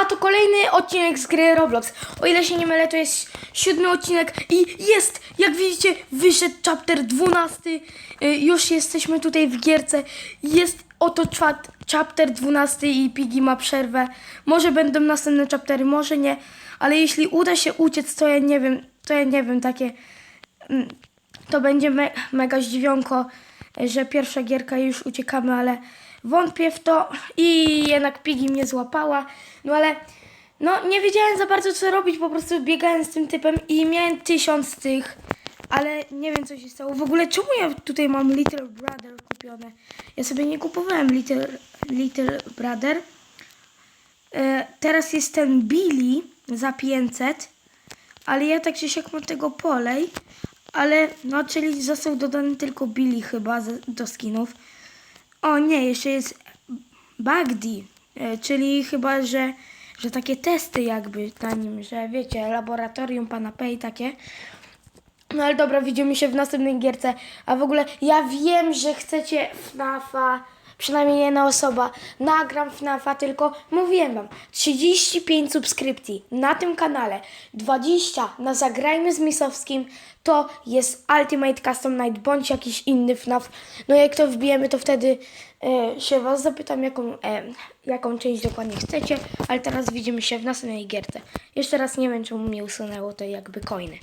a to kolejny odcinek z gry Roblox. O ile się nie mylę, to jest siódmy odcinek i jest, jak widzicie, wyszedł chapter 12. Y, Już jesteśmy tutaj w gierce. Jest oto chapter 12 i Piggy ma przerwę. Może będą następne chaptery, może nie, ale jeśli uda się uciec, to ja nie wiem, to ja nie wiem, takie mm, to będzie me mega zdziwionko, że pierwsza gierka już uciekamy, ale wątpię w to i jednak Piggy mnie złapała. No ale no nie wiedziałem za bardzo co robić, po prostu biegałem z tym typem i miałem tysiąc tych, ale nie wiem co się stało. W ogóle czemu ja tutaj mam Little Brother kupione? Ja sobie nie kupowałem Little, Little Brother. E, teraz jest ten Billy za 500, ale ja tak czy siak mam tego polej, ale no czyli został dodany tylko Billy chyba do skinów. O nie, jeszcze jest Bagdi, e, czyli chyba, że, że takie testy jakby na nim, że wiecie, laboratorium pana P i takie. No ale dobra, widzimy się w następnej gierce. A w ogóle ja wiem, że chcecie FNAFa, przynajmniej jedna osoba. Nagram FNAFa, tylko mówiłem wam, 35 subskrypcji na tym kanale, 20 na Zagrajmy z Misowskim, to jest Ultimate Custom Night, bądź jakiś inny FNAF. No jak to wbijemy, to wtedy e, się was zapytam, jaką, e, jaką część dokładnie chcecie, ale teraz widzimy się w następnej gierce. Jeszcze raz nie wiem, czemu mi usunęło to jakby coiny.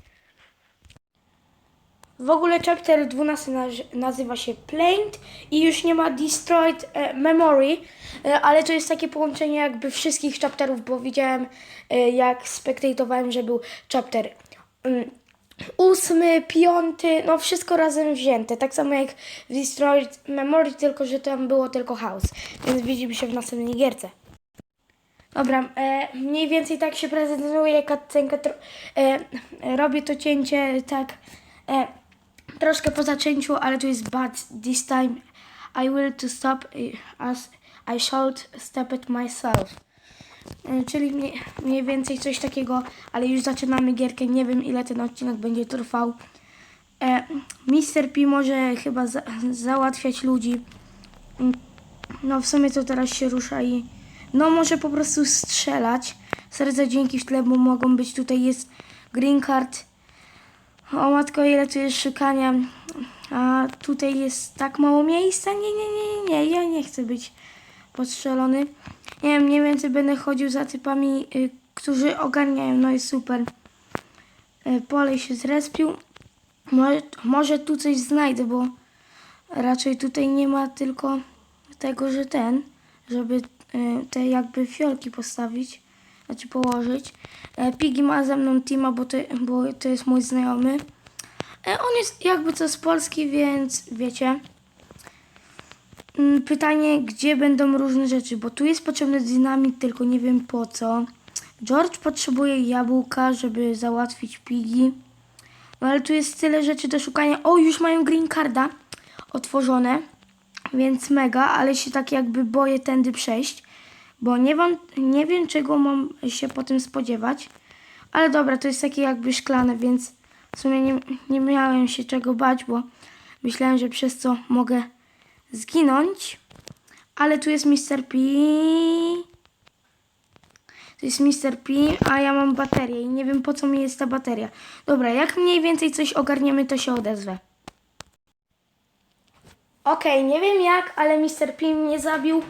W ogóle chapter 12 naz- nazywa się Plaint i już nie ma Destroyed e, Memory, e, ale to jest takie połączenie jakby wszystkich chapterów, bo widziałem e, jak spektatowałem, że był chapter mm, ósmy, piąty, no wszystko razem wzięte. Tak samo jak w Destroyed Memory, tylko że tam było tylko House. Więc widzimy się w następnej gierce. Dobra, e, mniej więcej tak się prezentuje E, e, robię to cięcie tak e, troszkę po zacięciu, ale to jest but this time I will to stop eh, as I should stop it myself. E, Czyli mniej, mniej więcej coś takiego, ale już zaczynamy gierkę. Nie wiem ile ten odcinek będzie trwał. E, Mr. P może chyba za, załatwiać ludzi. Mm, No w sumie to teraz się rusza i no może po prostu strzelać. Serce dzięki w tle, bo mogą być tutaj jest green card. O matko, ile tu jest szukania. A tutaj jest tak mało miejsca. Nie, nie, nie, nie. Ja nie chcę być postrzelony. Nie wiem, mniej więcej będę chodził za typami, y, którzy ogarniają. No i super. Y, Polej się zrespił. Może, może tu coś znajdę, bo raczej tutaj nie ma tylko tego, że ten, żeby y, te jakby fiolki postawić, znaczy położyć. E, Piggy ma ze mną teama, bo to, bo to jest mój znajomy. E, On jest jakby co z Polski, więc wiecie. Mm, Pytanie, gdzie będą różne rzeczy, bo tu jest potrzebny dynamit, tylko nie wiem po co. George potrzebuje jabłka, żeby załatwić Piggy. No ale tu jest tyle rzeczy do szukania. O, już mają green carda otworzone, więc mega, ale się tak jakby boję tędy przejść, bo nie, wam, nie wiem czego mam się po tym spodziewać. Ale dobra, to jest takie jakby szklane, więc w sumie nie, nie miałem się czego bać, bo myślałem, że przez to mogę zginąć. Ale tu jest Mr. P. To jest Mr. P, a ja mam baterię i nie wiem po co mi jest ta bateria. Dobra, jak mniej więcej coś ogarniemy, to się odezwę. Okej, nie wiem jak, ale Mr. P mnie zabił, y,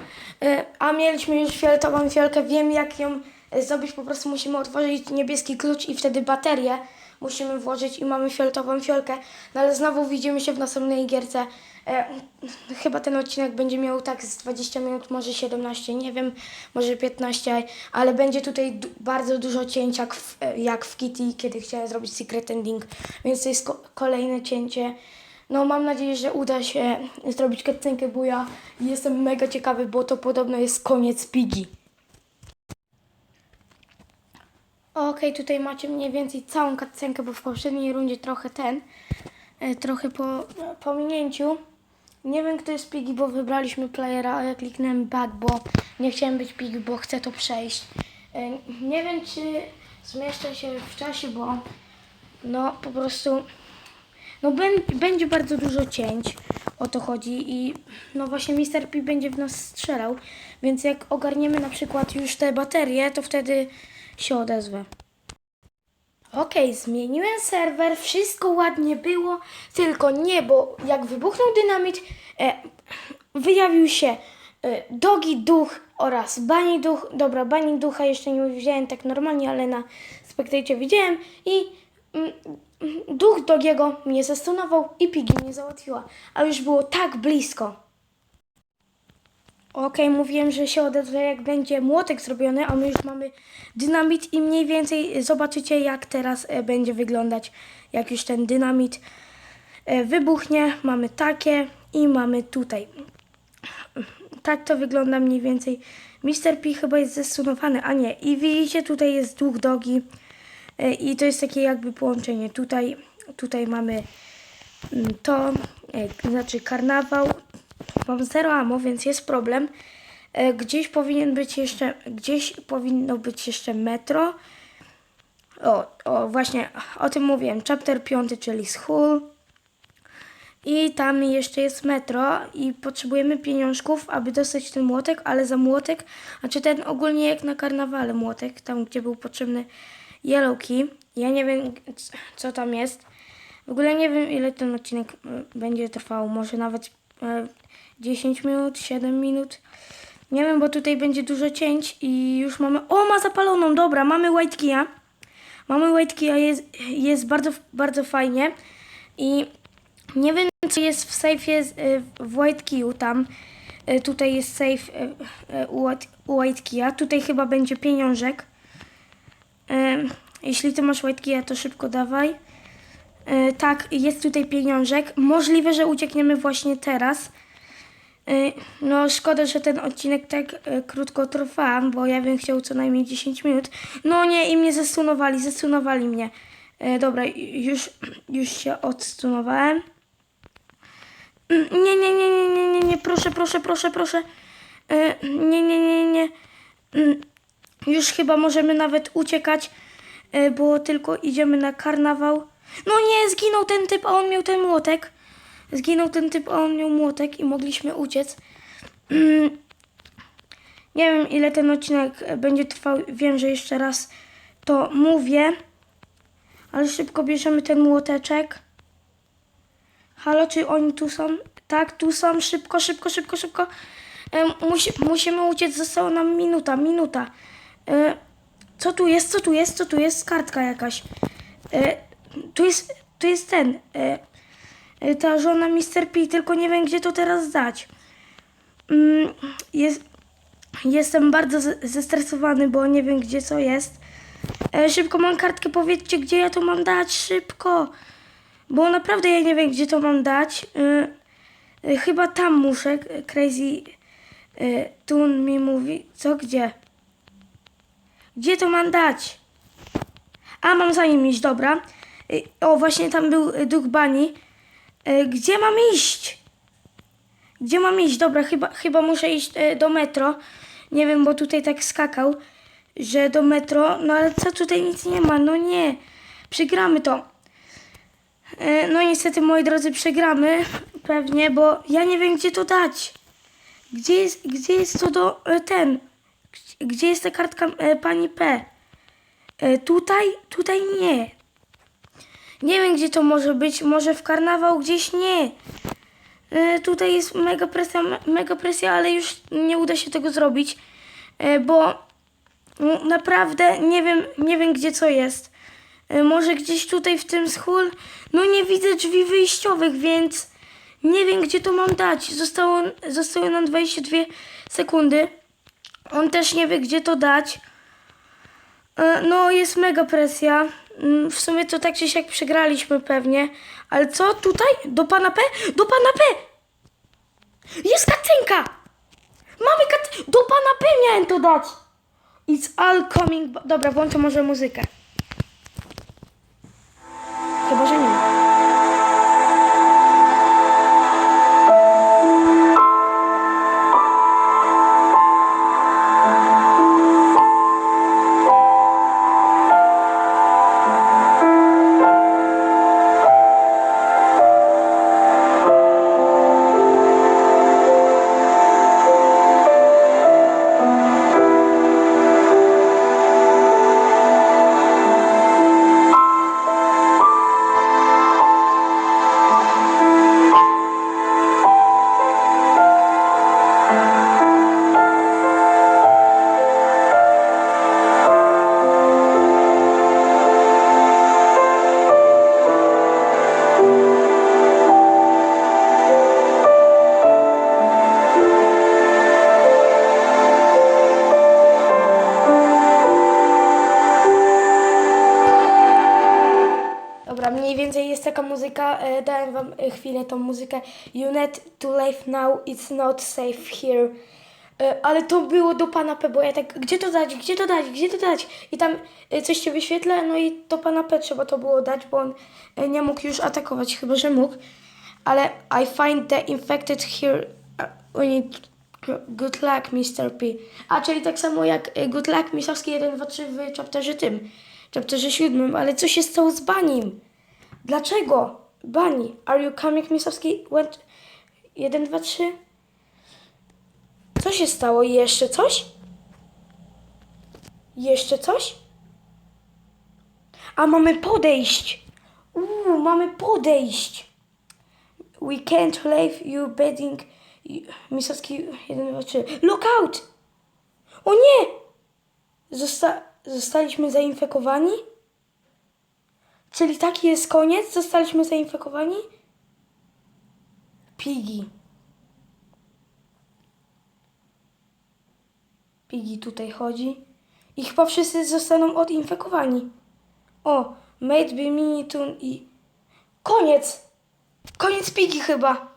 a mieliśmy już fioletową fiolkę. Wiem jak ją y, zrobić, po prostu musimy otworzyć niebieski klucz i wtedy baterię musimy włożyć i mamy fioletową fiolkę. No ale znowu widzimy się w następnej gierce. E, chyba ten odcinek będzie miał tak z 20 minut, może 17, nie wiem, może 15, ale będzie tutaj bardzo dużo cięć jak w, e, jak w Kitty, kiedy chciałem zrobić Secret Ending, więc to jest ko- kolejne cięcie. No mam nadzieję, że uda się zrobić cutscenkę, bo ja jestem mega ciekawy, bo to podobno jest koniec Piggy. Okej, tutaj macie mniej więcej całą cutscenkę, bo w poprzedniej rundzie trochę ten, e, trochę po pominięciu. Nie wiem kto jest Piggy, bo wybraliśmy playera, a ja kliknąłem back, bo nie chciałem być Piggy, bo chcę to przejść. E, Nie wiem czy zmieszczę się w czasie, bo no po prostu no bę- będzie bardzo dużo cięć, o to chodzi i no właśnie Mr. P będzie w nas strzelał, więc jak ogarniemy na przykład już te baterie, to wtedy się odezwę. Okej, zmieniłem serwer, wszystko ładnie było, tylko nie, bo jak wybuchnął dynamit, e, wyjawił się e, Dogi Duch oraz Bani Duch. Dobra, Bani Ducha jeszcze nie widziałem tak normalnie, ale na spektacie widziałem i mm, Duch Dogiego mnie zastunował i Piggy mnie załatwiła, a już było tak blisko. Okej, mówiłem, że się odezwę jak będzie młotek zrobiony, a my już mamy dynamit i mniej więcej zobaczycie jak teraz e, będzie wyglądać, jak już ten dynamit e, wybuchnie. Mamy takie i mamy tutaj. Tak to wygląda mniej więcej. Mr. P chyba jest zestunowany, a nie. I widzicie, tutaj jest duch dogi i to jest takie jakby połączenie. Tutaj, tutaj mamy mm, to, e, znaczy karnawał. Mam zero amo, więc jest problem. E, Gdzieś powinien być jeszcze, gdzieś powinno być jeszcze metro. O, o właśnie o tym mówiłem. Chapter 5, czyli School. I tam jeszcze jest metro i potrzebujemy pieniążków, aby dostać ten młotek, ale za młotek, a czy ten ogólnie jak na karnawale młotek, tam gdzie był potrzebny Yellow Key. Ja nie wiem co tam jest. W ogóle nie wiem ile ten odcinek y, będzie trwał, może nawet e, 10 minut, 7 minut. Nie wiem, bo tutaj będzie dużo cięć i już mamy... O, ma zapaloną, dobra, mamy White Keya. Mamy White Keya, jest, jest bardzo, bardzo fajnie. I nie wiem, co jest w z- y, w White Keyu tam. Tutaj jest safe u White Keya. Tutaj chyba będzie pieniążek. Jeśli ty masz White Keya, to szybko dawaj. Y, Tak, jest tutaj pieniążek. Możliwe, że uciekniemy właśnie teraz. Y, No, szkoda, że ten odcinek tak y, krótko trwa, bo ja bym chciał co najmniej 10 minut. No nie, i mnie zestunowali, zestunowali mnie. Dobra, już, już się odstunowałem. Mm, Nie, nie, nie, nie, nie, nie, nie, proszę, proszę, proszę, proszę. Y, Nie, nie, nie, nie. Już chyba możemy nawet uciekać, y, bo tylko idziemy na karnawał. No nie, zginął ten typ, a on miał ten młotek. Zginął ten typ, a on miał młotek i mogliśmy uciec. Mm, Nie wiem, ile ten odcinek e, będzie trwał. Wiem, że jeszcze raz to mówię. Ale szybko bierzemy ten młoteczek. Halo, czy oni tu są? Tak, tu są. Szybko, szybko, szybko, szybko. E, musi, musimy uciec. Została nam minuta, minuta. E, co tu jest? Co tu jest? Co tu jest? Kartka jakaś. E, tu jest, tu jest ten. E, e, ta żona Mr. P, tylko nie wiem, gdzie to teraz dać. Mm, jest, jestem bardzo zestresowany, bo nie wiem, gdzie co jest. E, szybko mam kartkę, powiedzcie, gdzie ja to mam dać, szybko. Bo naprawdę ja nie wiem, gdzie to mam dać. E, e, chyba tam muszę. E, Crazy e, Tun mi mówi. Co, gdzie? Gdzie to mam dać? A, mam za nim iść, dobra. E, o, właśnie tam był e, duch Bani. E, gdzie mam iść? Gdzie mam iść? Dobra, chyba, chyba muszę iść do metro. Nie wiem, bo tutaj tak skakał, że do metro. No ale co tutaj nic nie ma? No nie. Przegramy to. No niestety, moi drodzy, przegramy. Pewnie, bo ja nie wiem, gdzie to dać. Gdzie jest, gdzie jest to do ten? Gdzie- jest ta kartka e, pani P? E, tutaj? Tutaj nie. Nie wiem, gdzie to może być. Może w karnawał gdzieś nie. E, tutaj jest mega presja, me- mega presja, ale już nie uda się tego zrobić, e, bo naprawdę nie wiem, nie wiem gdzie co jest. E, może gdzieś tutaj w tym schól? No nie widzę drzwi wyjściowych, więc nie wiem gdzie to mam dać. Zostało, zostały nam 22 sekundy. On też nie wie gdzie to dać. E, No, jest mega presja. Mm, W sumie to tak czy siak przegraliśmy pewnie. Ale co tutaj? Do pana P? Do pana P! Jest katynka! Mamy kat... Do pana P miałem to dać! It's all coming... Dobra, włączę może muzykę. Chwilę tą muzykę. You need to leave now, it's not safe here. E, ale to było do pana P, bo ja tak, gdzie to dać, gdzie to dać, gdzie to dać? I tam e, coś się wyświetla, no i do pana P trzeba to było dać, bo on e, nie mógł już atakować, chyba że mógł. Ale I find the infected here. We need good luck, Mr. P. A, czyli tak samo jak good luck misowski 1, 2, 3 w chapterze tym, chapterze 7, ale co się stało z Banim? Dlaczego? Bani, are you coming, misowski? Went 1, 2, 3? Co się stało? Jeszcze coś? Jeszcze coś? A mamy podejść! Uuu, mamy podejść! We can't leave you bedding. Misowski 1, 2, 3. Look out! O nie! Zosta- zostaliśmy zainfekowani? Czyli taki jest koniec? Zostaliśmy zainfekowani? Pigi. Pigi tutaj chodzi. I chyba wszyscy zostaną odinfekowani. O, Made by Minitun i... Koniec! Koniec Pigi chyba.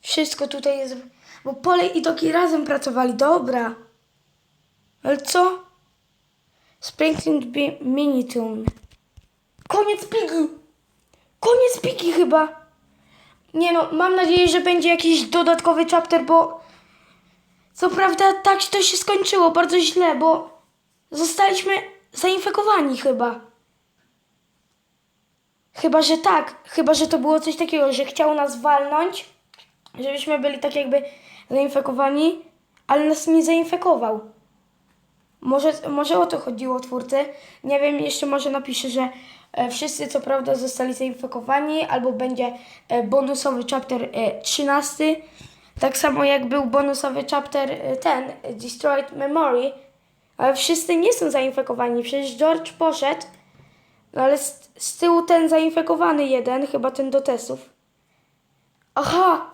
Wszystko tutaj jest... Bo Pole i Doki razem pracowali. Dobra. Ale co? Sprinkling by Minitun. Koniec Pigi! Koniec Pigi chyba. Nie no, mam nadzieję, że będzie jakiś dodatkowy chapter, bo... Co prawda tak to się skończyło bardzo źle, bo zostaliśmy zainfekowani chyba. Chyba, że tak. Chyba, że to było coś takiego, że chciał nas walnąć, żebyśmy byli tak jakby zainfekowani, ale nas nie zainfekował. Może, może o to chodziło twórcy. Nie wiem, jeszcze może napisze, że wszyscy co prawda zostali zainfekowani, albo będzie e, bonusowy chapter e, 13. Tak samo jak był bonusowy chapter e, ten, e, Destroyed Memory. Ale wszyscy nie są zainfekowani. Przecież George poszedł, no ale z, z tyłu ten zainfekowany jeden, chyba ten do testów. Aha!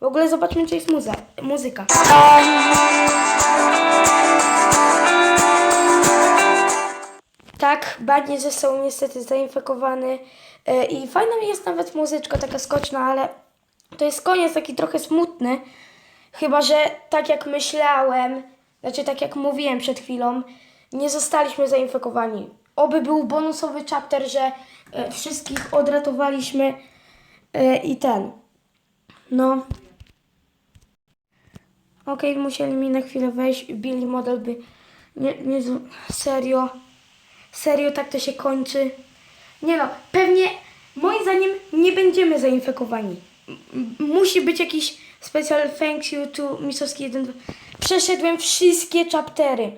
W ogóle zobaczmy, czy jest muza, muzyka. Badnie został niestety zainfekowany e, i fajna jest nawet muzyczka taka skoczna, ale to jest koniec taki trochę smutny. Chyba, że tak jak myślałem, znaczy tak jak mówiłem przed chwilą, nie zostaliśmy zainfekowani. Oby był bonusowy chapter, że e, wszystkich odratowaliśmy e, i ten. No. Okej, musieli mi na chwilę wejść. Billy Model by... Nie, nie, serio. Serio, tak to się kończy. Nie no, pewnie moim zdaniem nie będziemy zainfekowani. M- Musi być jakiś special thanks you to Misowski 1. dwa. Przeszedłem wszystkie chaptery.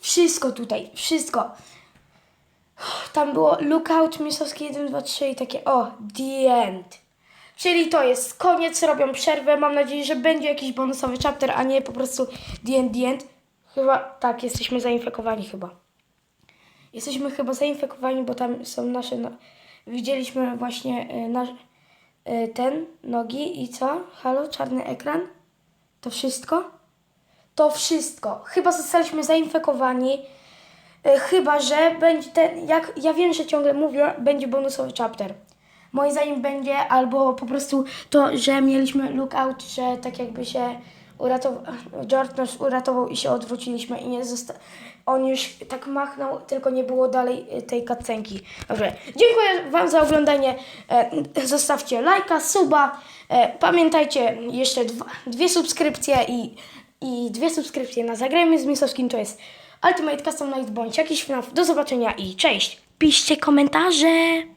Wszystko tutaj, wszystko. Tam było Lookout, Misowski 1, 2, 3 i takie o, the end. Czyli to jest koniec, robią przerwę. Mam nadzieję, że będzie jakiś bonusowy chapter, a nie po prostu the end, the end. Chyba tak, jesteśmy zainfekowani chyba. Jesteśmy chyba zainfekowani, bo tam są nasze. No... Widzieliśmy właśnie y, nasz, y, ten, nogi i co? Halo, czarny ekran? To wszystko? To wszystko. Chyba zostaliśmy zainfekowani. Y, chyba, że będzie ten. Jak ja wiem, że ciągle mówię, będzie bonusowy chapter. Moim zdaniem będzie, albo po prostu to, że mieliśmy lookout, że tak jakby się uratował, George nas uratował i się odwróciliśmy i nie zosta- on już tak machnął, tylko nie było dalej y, tej cutscenki. Dobrze, dziękuję Wam za oglądanie. E, zostawcie lajka, suba. E, pamiętajcie, jeszcze dwa, dwie subskrypcje i, i dwie subskrypcje na Zagrajmy z Misowskim, to jest Ultimate Custom Night bądź jakiś FNAF. Do zobaczenia i cześć! Piszcie komentarze!